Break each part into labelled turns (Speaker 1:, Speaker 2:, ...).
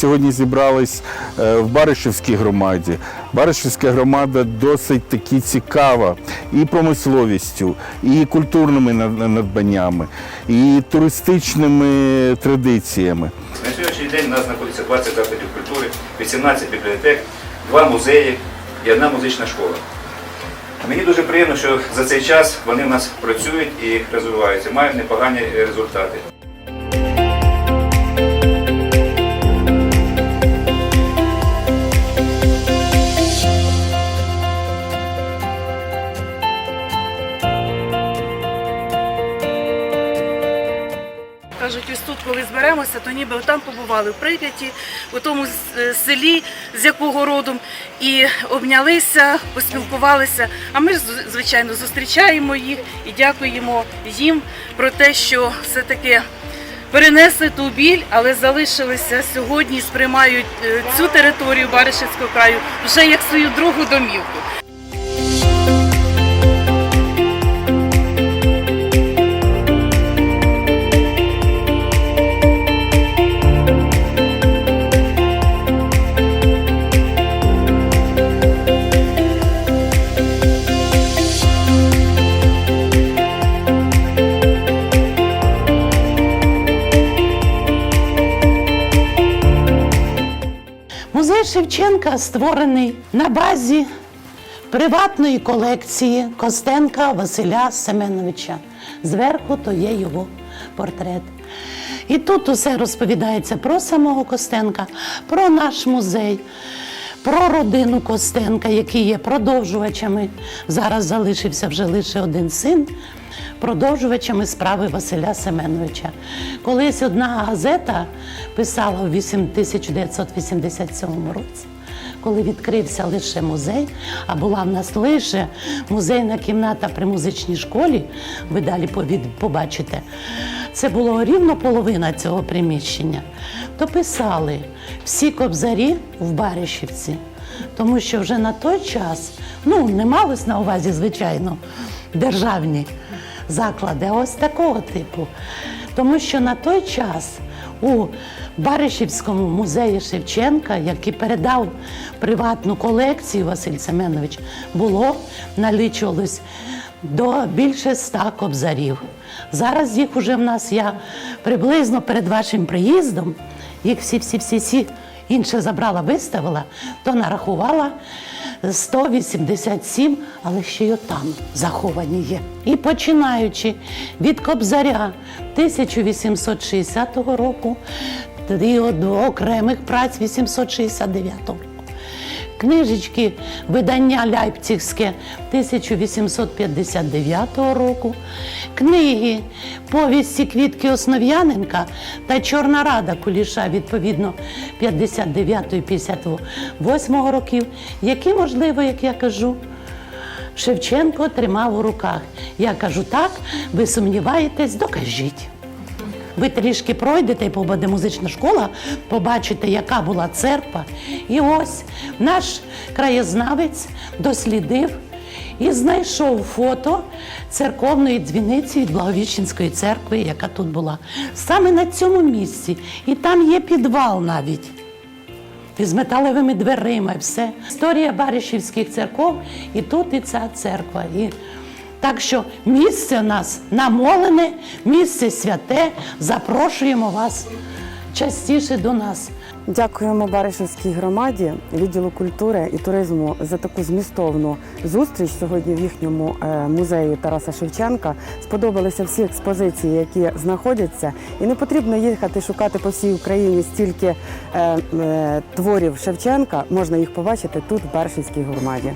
Speaker 1: Сьогодні зібрались е, в Баришівській громаді. Баришівська громада досить таки цікава і промисловістю, і культурними надбаннями, і туристичними традиціями.
Speaker 2: На сьогоднішній день у нас знаходиться 20 закладів культури, 18 бібліотек, два музеї і одна музична школа. Мені дуже приємно, що за цей час вони в нас працюють і розвиваються, мають непогані результати.
Speaker 3: Тут, то ніби там побували в Прип'яті, у тому е, селі, з якого родом, і обнялися, поспілкувалися. А ми звичайно, зустрічаємо їх і дякуємо їм про те, що все-таки перенесли ту біль, але залишилися сьогодні, сприймають е, цю територію Баришівського краю вже як свою другу домівку.
Speaker 4: Шевченка створений на базі приватної колекції Костенка Василя Семеновича. Зверху то є його портрет. І тут усе розповідається про самого Костенка, про наш музей, про родину Костенка, які є продовжувачами. Зараз залишився вже лише один син. Продовжувачами справи Василя Семеновича. Колись одна газета писала у 1987 році, коли відкрився лише музей, а була в нас лише музейна кімната при музичній школі, ви далі побачите. Це було рівно половина цього приміщення. То писали всі кобзарі в Баришівці, тому що вже на той час, ну не малось на увазі, звичайно, державні заклади, а ось такого типу. Тому що на той час у Баришівському музеї Шевченка, який передав приватну колекцію Василь Семенович, було налічувалось до більше ста кобзарів. Зараз їх уже в нас я приблизно перед вашим приїздом, їх всі, всі, всі, всі інше забрала, виставила, то нарахувала 187, але ще й отам заховані є. І починаючи від Кобзаря 1860 року от окремих праць 869 року. Книжечки видання Ляйпцігське 1859 року, книги повісті Квітки Основ'яненка та Чорна Рада Куліша, відповідно 59-58 років, які, можливо, як я кажу, Шевченко тримав у руках. Я кажу, так, ви сумніваєтесь, докажіть. Ви трішки пройдете побуде музична школа, побачите, яка була церква. І ось наш краєзнавець дослідив і знайшов фото церковної дзвіниці від Благовіщенської церкви, яка тут була. Саме на цьому місці. І там є підвал навіть. І з металевими дверима, і все. Історія Баришівських церков, і тут і ця церква. І так що місце у нас намолене, місце святе. Запрошуємо вас частіше до нас.
Speaker 5: Дякуємо Баришівській громаді, відділу культури і туризму за таку змістовну зустріч сьогодні в їхньому е, музеї Тараса Шевченка. Сподобалися всі експозиції, які знаходяться, і не потрібно їхати шукати по всій Україні стільки е, е, творів Шевченка. Можна їх побачити тут, в Баришівській громаді.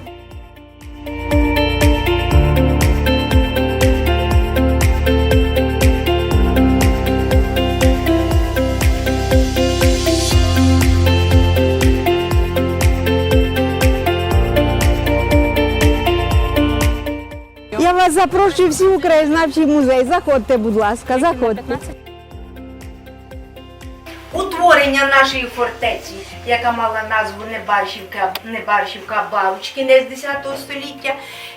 Speaker 6: Запрошую всі в краєзнавчий музей. Заходьте, будь ласка, заходьте.
Speaker 7: утворення нашої фортеці, яка мала назву Небаршівка, Небаршівка Баручки, не з 10 століття.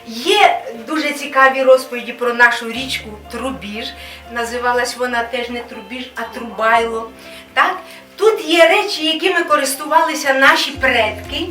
Speaker 7: Є дуже цікаві розповіді про нашу річку Трубіж. Називалась вона теж не Трубіж, а Трубайло. Так? Тут Тут є речі, якими користувалися наші предки.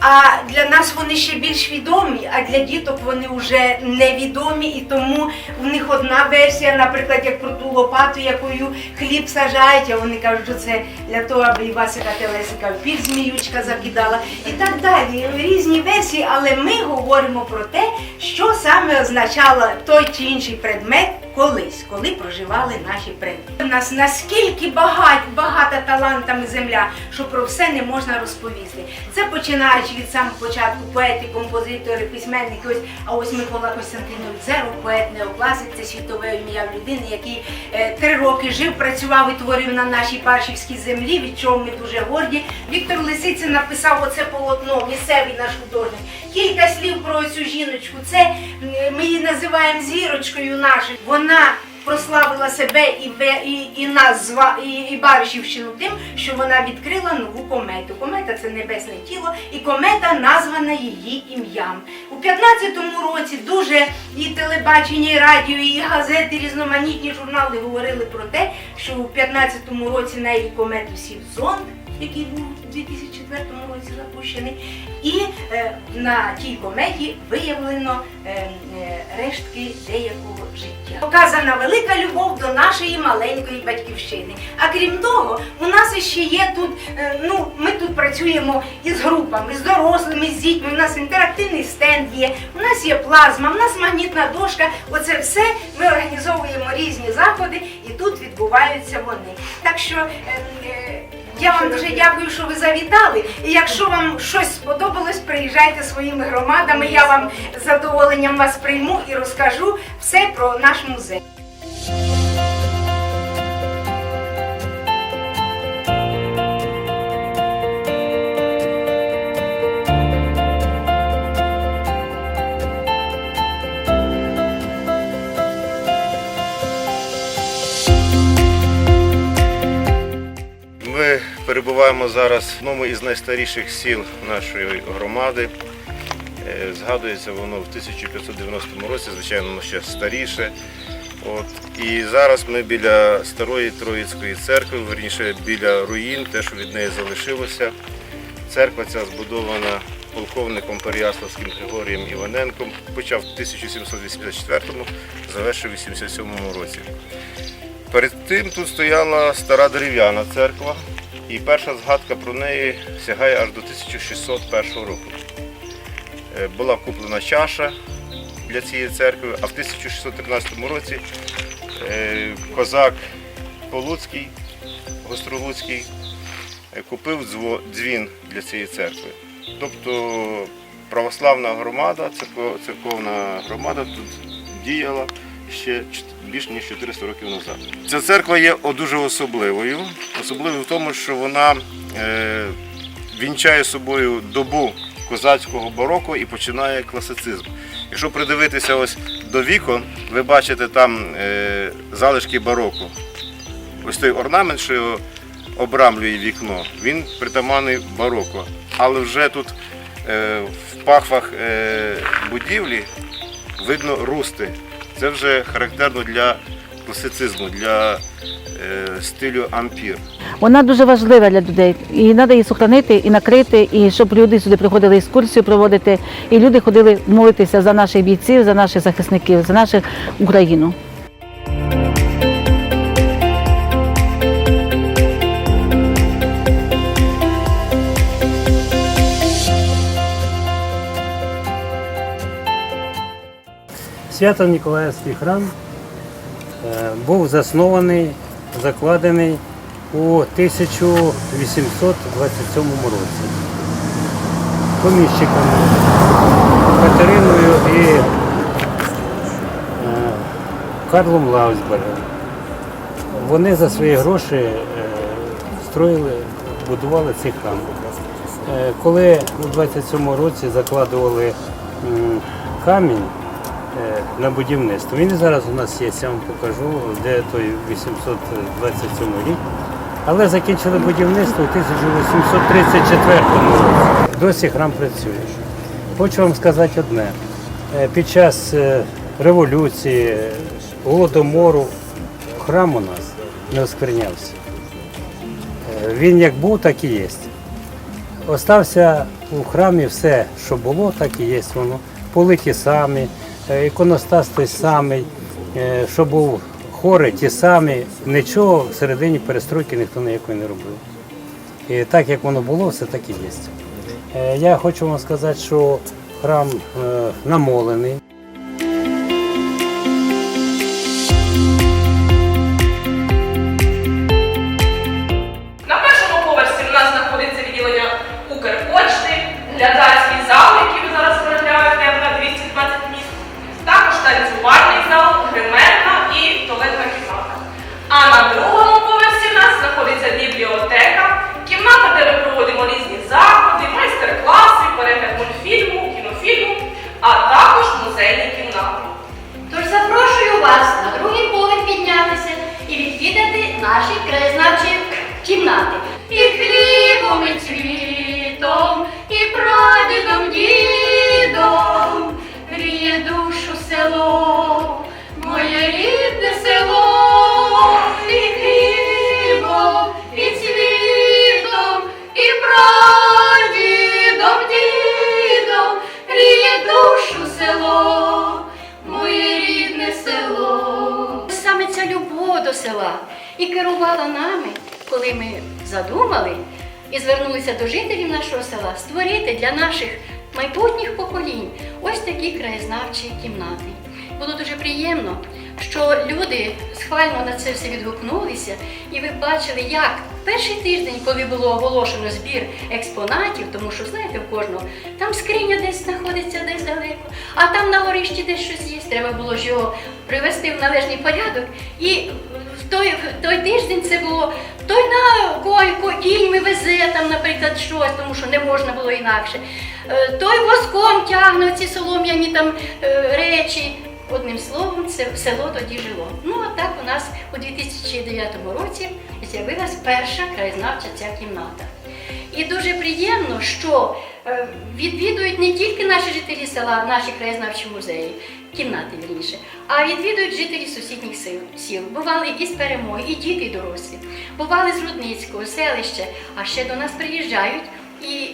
Speaker 7: А для нас вони ще більш відомі, а для діток вони вже невідомі, і тому в них одна версія, наприклад, як про ту лопату, якою хліб сажають, а вони кажуть, що це для того, аби Івасика Телесика під зміючка закидала. І так далі. Різні версії, але ми говоримо про те, що саме означало той чи інший предмет колись, коли проживали наші предки. У нас наскільки багать, багата талантами земля, що про все не можна розповісти. Це починаючи від самого початку поети, композитори, письменники. Ось а ось Микола Костянтинович Зеров, поет неокласик, це світове ім'я людини, який е, три роки жив, працював і творив на нашій Паршівській землі, від чого ми дуже горді. Віктор Лисицин написав оце полотно, місцевий наш художник. Кілька слів про цю жіночку. Це ми її називаємо зірочкою нашою. Прославила себе і, і, і нас і, і Баришівщину тим, що вона відкрила нову комету. Комета це небесне тіло, і комета названа її ім'ям. У 15-му році дуже і телебачення, і радіо, і газети, і різноманітні журнали говорили про те, що у 15-му році на її комету сів зонд, який був у 2004 році запущений, і е, на тій кометі виявлено е, е, рештки деякого життя. Показана велика любов до нашої маленької батьківщини. А крім того, у нас ще є тут. ну, ми тут працюємо із групами, з дорослими, з дітьми. У нас інтерактивний стенд є, у нас є плазма, у нас магнітна дошка. Оце все ми організовуємо різні заходи, і тут відбуваються вони. Так що. е, е, я вам дуже дякую, що ви завітали. І якщо вам щось сподобалось, приїжджайте своїми громадами. Я вам з задоволенням вас прийму і розкажу все про наш музей.
Speaker 8: Перебуваємо зараз в одному із найстаріших сіл нашої громади. Е, Згадується воно в 1590 році, звичайно, воно ще старіше. От. І зараз ми біля старої Троїцької церкви, верніше біля руїн, те, що від неї залишилося. Церква ця збудована полковником Переяславським Григорієм Іваненком, почав в 1784-му, завершив у 87-му році. Перед тим тут стояла стара дерев'яна церква, і перша згадка про неї сягає аж до 1601 року. Е, Була куплена чаша для цієї церкви, а в 1613 році е, козак Полуцький, Гостролуцький, е, купив дзвін для цієї церкви. Тобто православна громада, церковна громада тут діяла ще більш ніж 400 років назад. Ця церква є дуже особливою. Особливою в тому, що вона е, вінчає собою добу козацького бароко і починає класицизм. Якщо придивитися ось до вікон, ви бачите там е, залишки бароко. Ось той орнамент, що його обрамлює вікно, він притаманний бароко. Але вже тут е, в пахвах будівлі видно русти. Це вже характерно для класицизму, для е, стилю ампір.
Speaker 9: Вона дуже важлива для людей. І треба її сохранити і накрити, і щоб люди сюди приходили екскурсію проводити, і люди ходили молитися за наших бійців, за наших захисників, за нашу Україну.
Speaker 10: Свято-Ніколаївський храм е, був заснований, закладений у 1827 році поміщиками Катериною і е, Карлом Лаусбергом. Вони за свої гроші е, строїли, будували цей храм. Коли у 27 році закладували камінь, на будівництво. Він зараз у нас є, я вам покажу, де той 827 рік. Але закінчили будівництво у 1834 році. Досі храм працює. Хочу вам сказати одне. Е, Під час е, революції, е, голодомору храм у нас не осквернявся. він як був, так і є. Остався у храмі все, що було, так і є воно. Поли ті самі, е, іконостас той самий, е, що був хори ті самі. Нічого всередині перестройки ніхто ніякої не робив. І так як воно було, все так і є. Е, Я хочу вам сказати, що храм е, намолений.
Speaker 11: І відвідати наші краєзнавчі кімнати. І хлібом, і цвітом, і прадідом, дідом. Гріє душу село, моє рідне село, і хлібом, до села і керувала нами, коли ми задумали і звернулися до жителів нашого села створити для наших майбутніх поколінь ось такі краєзнавчі кімнати. Було дуже приємно, що люди схвально на це все відгукнулися, і ви бачили, як перший тиждень, коли було оголошено збір експонатів, тому що знаєте, в кожного там скриня десь знаходиться десь далеко, а там на горищі десь щось є. Треба було ж його привести в належний порядок. І той, той тиждень це було той на койку кіньми везе там, наприклад, щось, тому що не можна було інакше. Е, Той воском тягне ці солом'яні там е, речі. Одним словом, це село тоді жило. Ну а так у нас у 2009 році з'явилась перша краєзнавча ця кімната. І дуже приємно, що відвідують не тільки наші жителі села, наші краєзнавчі музеї, кімнати вірніше, а відвідують жителі сусідніх сил, сіл. Бували і з перемоги, і діти, і дорослі. Бували з Рудницького, селища, а ще до нас приїжджають і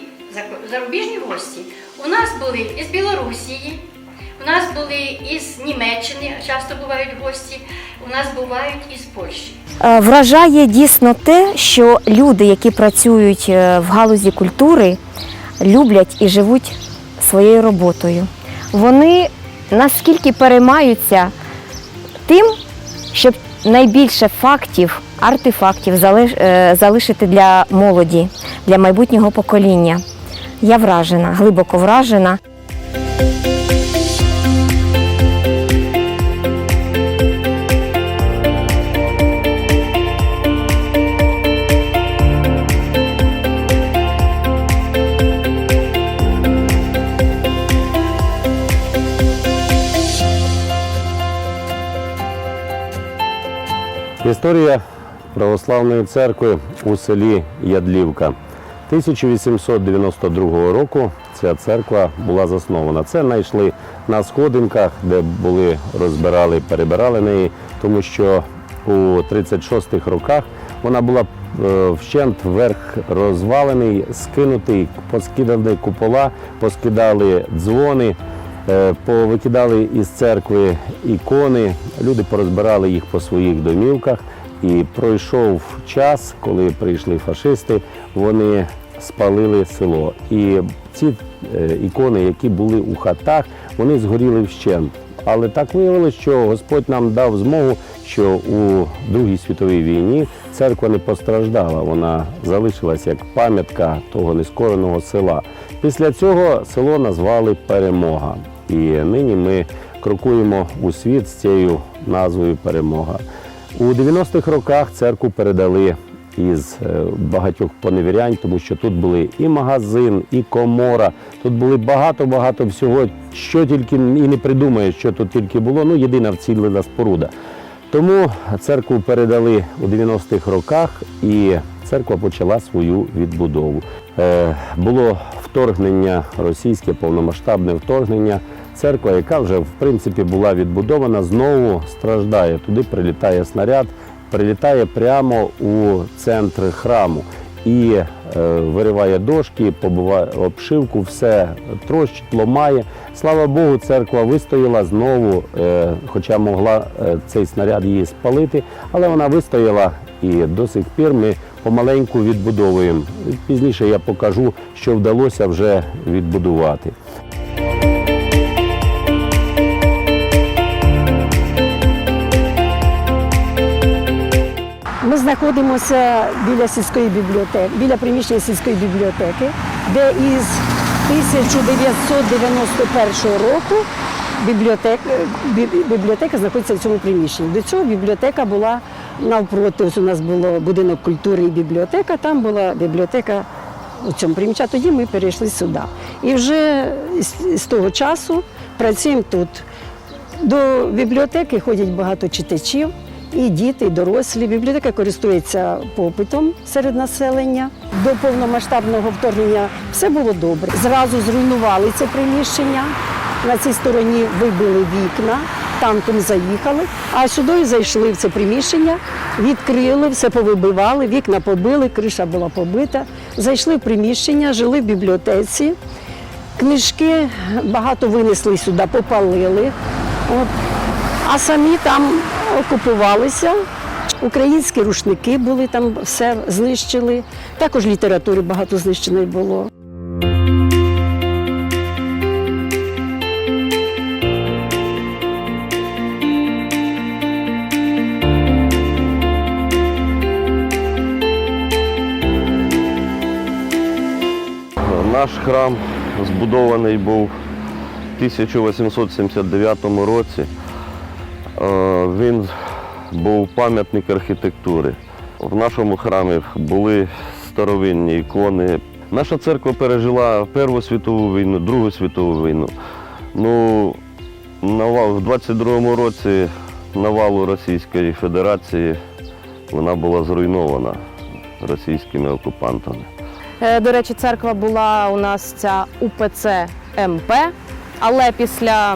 Speaker 11: зарубіжні гості. У нас були із Білорусії, у нас були із Німеччини, часто бувають гості, у нас бувають із Польщі.
Speaker 12: Е, Вражає дійсно те, що люди, які працюють е, в галузі культури, люблять і живуть своєю роботою. Вони наскільки переймаються тим, щоб найбільше фактів, артефактів е, залишити для молоді, для майбутнього покоління. Я вражена, глибоко вражена.
Speaker 13: Історія православної церкви у селі Ядлівка. 1892 року ця церква була заснована. Це знайшли на сходинках, де були розбирали, перебирали неї, тому що у 36-х роках вона була е, вщент вверх розвалений, скинутий, поскидані купола, поскидали дзвони. Е, Повикидали із церкви ікони, люди порозбирали їх по своїх домівках. І пройшов час, коли прийшли фашисти, вони спалили село. І ці е, ікони, які були у хатах, вони згоріли вщент. Але так виявилося, що Господь нам дав змогу, що у Другій світовій війні церква не постраждала, вона залишилась як пам'ятка того нескореного села. Після цього село назвали Перемога. І нині ми крокуємо у світ з цією назвою Перемога. У 90-х роках церкву передали із е, багатьох поневірянь, тому що тут були і магазин, і комора. Тут були багато-багато всього, що тільки і не придумаєш, що тут тільки було. Ну, єдина вцілена споруда. Тому церкву передали у 90-х роках, і церква почала свою відбудову. Е, було вторгнення російське, повномасштабне вторгнення. Церква, яка вже в принципі була відбудована, знову страждає. Туди прилітає снаряд прилітає прямо у центр храму і е, вириває дошки, побиває обшивку, все трощить, ломає. Слава Богу, церква вистояла знову, е, хоча могла е, цей снаряд її спалити, але вона вистояла і до сих пір ми помаленьку відбудовуємо. Пізніше я покажу, що вдалося вже відбудувати.
Speaker 6: Знаходимося біля сільської бібліотеки, біля приміщення сільської бібліотеки, де із 1991 року бібліотека, бібліотека знаходиться в цьому приміщенні. До цього бібліотека була навпроти. Ось у нас було будинок культури і бібліотека. Там була бібліотека у цьому приміщенні. Тоді ми перейшли сюди. І вже з, того часу працюємо тут. До бібліотеки ходять багато читачів, і діти, і дорослі. Бібліотека користується попитом серед населення. До повномасштабного вторгнення все було добре. Зразу зруйнували це приміщення. На цій стороні вибили вікна, танком заїхали, а сюди зайшли в це приміщення, відкрили, все повибивали, вікна побили, криша була побита. Зайшли в приміщення, жили в бібліотеці. Книжки багато винесли сюди, попалили. От. А самі там окупувалися. Українські рушники були там, все знищили. Також літератури багато знищеної було.
Speaker 13: Наш храм збудований був в 1879 році. Е, Він був пам'ятник архітектури. В нашому храмі були старовинні ікони. Наша церква пережила Першу світову війну, Другу світову війну. Ну, навал, в 22-му році навалу Російської Федерації вона була зруйнована російськими окупантами.
Speaker 5: Е, До речі, церква була у нас ця УПЦ МП, але після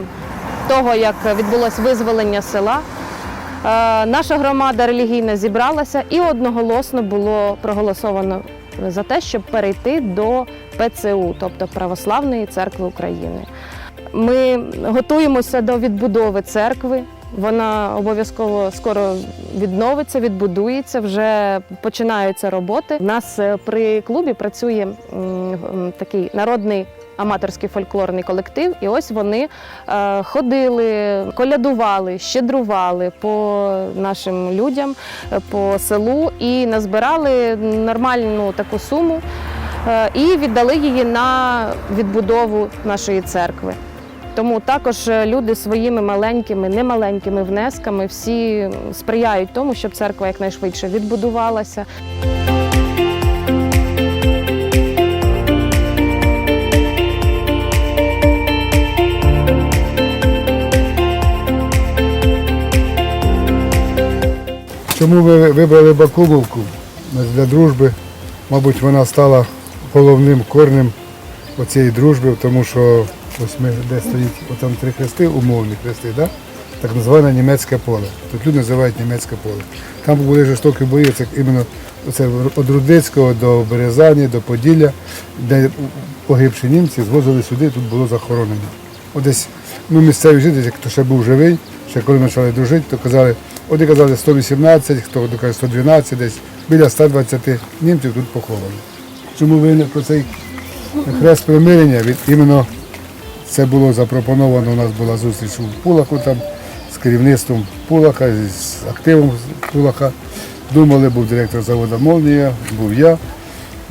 Speaker 5: того, як відбулось визволення села, е, наша громада релігійна зібралася і одноголосно було проголосовано за те, щоб перейти до ПЦУ, тобто Православної церкви України. Ми готуємося до відбудови церкви. Вона обов'язково скоро відновиться, відбудується. Вже починаються роботи. У нас е, при клубі працює такий народний аматорський фольклорний колектив, і ось вони е, ходили, колядували, щедрували по нашим людям, е, по селу і назбирали нормальну таку суму е, і віддали її на відбудову нашої церкви. Тому також люди своїми маленькими, немаленькими внесками всі сприяють тому, щоб церква якнайшвидше відбудувалася.
Speaker 14: Чому ви вибрали Бакумовку для дружби? Мабуть, вона стала головним корнем оцієї дружби, тому що ось ми де стоїть отам три хрести, умовні хрести, да? так зване німецьке поле. Тут люди називають німецьке поле. Там були жорстокі бої, це іменно це від Рудицького до Березані, до Поділля, де погибші німці звозили сюди, тут було захоронено. Десь ну, місцеві жителі, хто ще був живий, ще коли почали дружити, то казали, одні казали 118, хто каже 112, десь біля 120 німців тут поховані. Чому виник про цей хрест примирення? Від іменно це було запропоновано. У нас була зустріч у Пулаку там з керівництвом Пулака, з активом Пулака. Думали, був директор заводу Молнія, був я.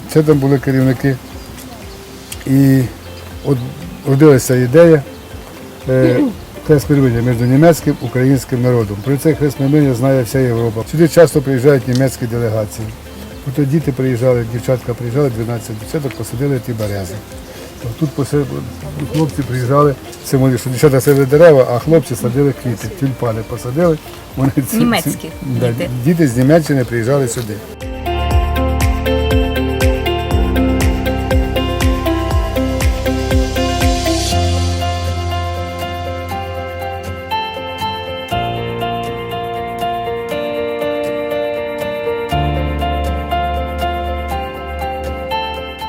Speaker 14: Це там були керівники. І от родилася ідея е, хрест примирення між німецьким і українським народом. Про цей хрест примирення знає вся Європа. Сюди часто приїжджають німецькі делегації. От діти приїжджали, дівчатка приїжджали, 12 дівчаток, посадили ті берези. Тут хлопці приїжджали, символі, що дівчата садили дерева, а хлопці садили квіти, тюльпани посадили. Вони ці-
Speaker 15: Німецькі
Speaker 14: ці- да,
Speaker 15: діти.
Speaker 14: діти з Німеччини приїжджали сюди.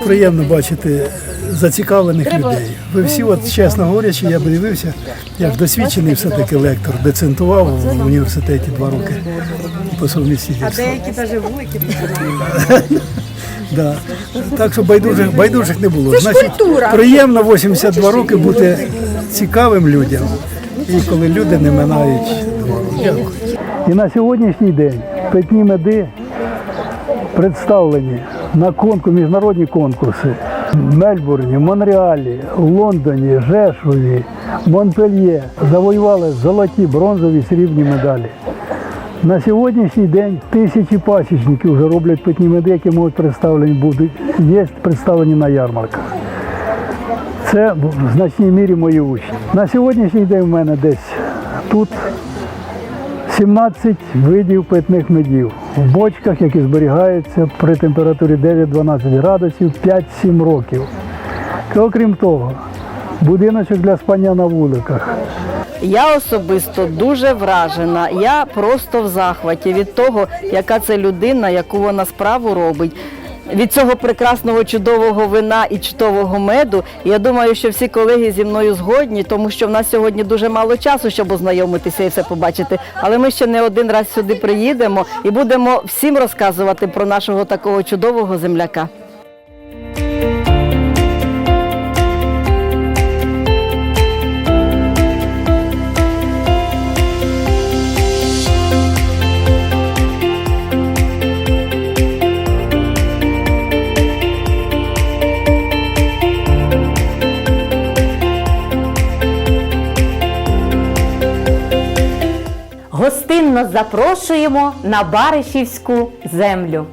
Speaker 15: Приємно бачити зацікавлених людей. Ви всі, от чесно говорячи, я б дивився, я ж досвідчений все-таки лектор, доцентував в університеті два роки по совмістительству.
Speaker 6: деякі навіть вуйки
Speaker 15: Да. Так що байдужих, байдужих не було.
Speaker 6: Культура.
Speaker 15: приємно 82 роки бути цікавим людям. І коли люди не минають дорогу.
Speaker 16: І на сьогоднішній день питні меди представлені на конкурс, міжнародні конкурси в Мельбурні, Монреалі, Лондоні, Жешові, Монпельє. Завоювали золоті, бронзові, срібні медалі. На сьогоднішній день тисячі пасічників вже роблять питні меди, які можуть представлені будуть, є представлені на ярмарках. Це в значній мірі мої учні. На сьогоднішній день в мене десь тут 17 видів питних медів в бочках, які зберігаються при температурі 9-12 градусів 5-7 років. Окрім того, будиночок для спання на вуликах.
Speaker 17: Я особисто дуже вражена. Я просто в захваті від того, яка це людина, яку вона справу робить. Від цього прекрасного чудового вина і чудового меду. Я думаю, що всі колеги зі мною згодні, тому що в нас сьогодні дуже мало часу, щоб ознайомитися і все побачити. Але ми ще не один раз сюди приїдемо і будемо всім розказувати про нашого такого чудового земляка.
Speaker 18: Запрошуємо на Баришівську землю.